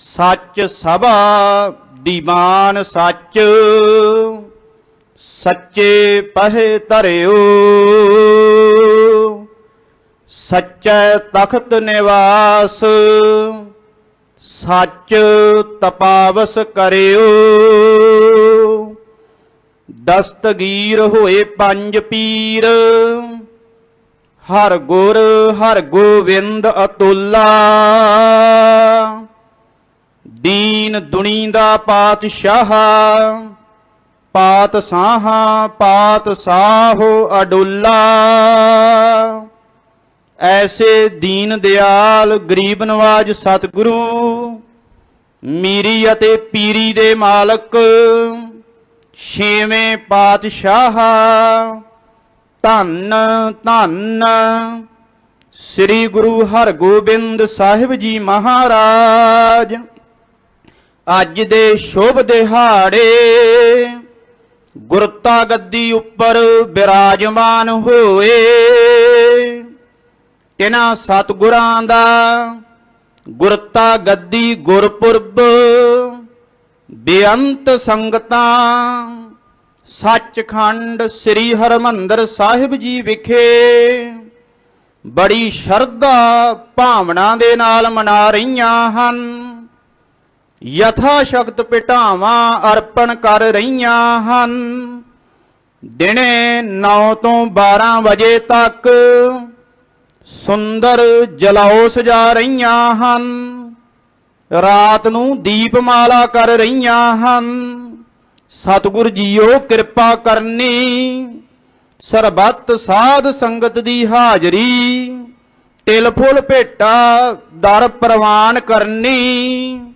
ਸੱਚ ਸਭਾ ਦੀਵਾਨ ਸੱਚ, ਸੱਚੇ ਪਹੇ ਧਰਿਓ। ਸੱਚੈ ਤਖਤ ਨਿਵਾਸ, ਸੱਚ ਤਪਾਵਸ ਕਰਿਓ। ਦਸਤਗੀਰ ਹੋਏ ਪੰਜ ਪੀਰ, ਹਰ ਗੁਰ ਹਰ ਗੋਵਿੰਦ ਅਤੁੱਲਾ। ਦੀਨ ਦੁਨੀ ਦਾ ਪਾਤਸ਼ਾਹ, ਪਾਤ ਸਾਹਾ, ਪਾਤ ਸਾਹੋ ਅਡੁੱਲਾ। ਐਸੇ ਦੀਨ ਦਿਆਲ ਗਰੀਬ ਨਵਾਜ ਸਤਿਗੁਰੂ, ਮੀਰੀ ਅਤੇ ਪੀਰੀ ਦੇ ਮਾਲਕ, ਛੇਵੇਂ ਪਾਤਸ਼ਾਹ। ਧੰਨ ਧੰਨ ਸ੍ਰੀ ਗੁਰੂ ਹਰਗੋਬਿੰਦ ਸਾਹਿਬ ਜੀ ਮਹਾਰਾਜ। ਅੱਜ ਦੇ ਸ਼ੁਭ ਦਿਹਾੜੇ। ਗੁਰਤਾ ਗੱਦੀ ਉੱਪਰ ਬਿਰਾਜਮਾਨ ਹੋਏ। ਤਿਨਾਂ ਸਤਿਗੁਰਾਂ ਦਾ ਗੁਰਤਾ ਗੱਦੀ ਗੁਰਪੁਰਬ। ਬੇਅੰਤ ਸੰਗਤਾਂ, ਸੱਚਖੰਡ ਸ੍ਰੀ ਹਰਮੰਦਰ ਸਾਹਿਬ ਜੀ ਵਿਖੇ ਬੜੀ ਸ਼ਰਧਾ ਭਾਵਨਾ ਦੇ ਨਾਲ ਮਨਾ ਰਹੀਆਂ ਹਨ। ਯਥਾ ਸ਼ਕਤ ਪਿਟਾਵਾਂ ਅਰਪਣ ਕਰ ਰਹੀਆਂ ਹਨ। ਦਿਨੇ 9 ਤੋਂ 12 ਵਜੇ ਤੱਕ ਸੁੰਦਰ ਜਲਾਓ ਸਜਾ ਰਹੀਆਂ ਹਨ। ਰਾਤ ਨੂੰ ਦੀਪਮਾਲਾ ਕਰ ਰਹੀਆਂ ਹਨ। ਸਤਿਗੁਰ ਜੀਓ ਕਿਰਪਾ ਕਰਨੀ, ਸਰਬੱਤ ਸਾਧ ਸੰਗਤ ਦੀ ਹਾਜ਼ਰੀ, ਤਿਲ ਫੁੱਲ ਭੇਟਾ ਦਰ ਪ੍ਰਵਾਨ ਕਰਨੀ।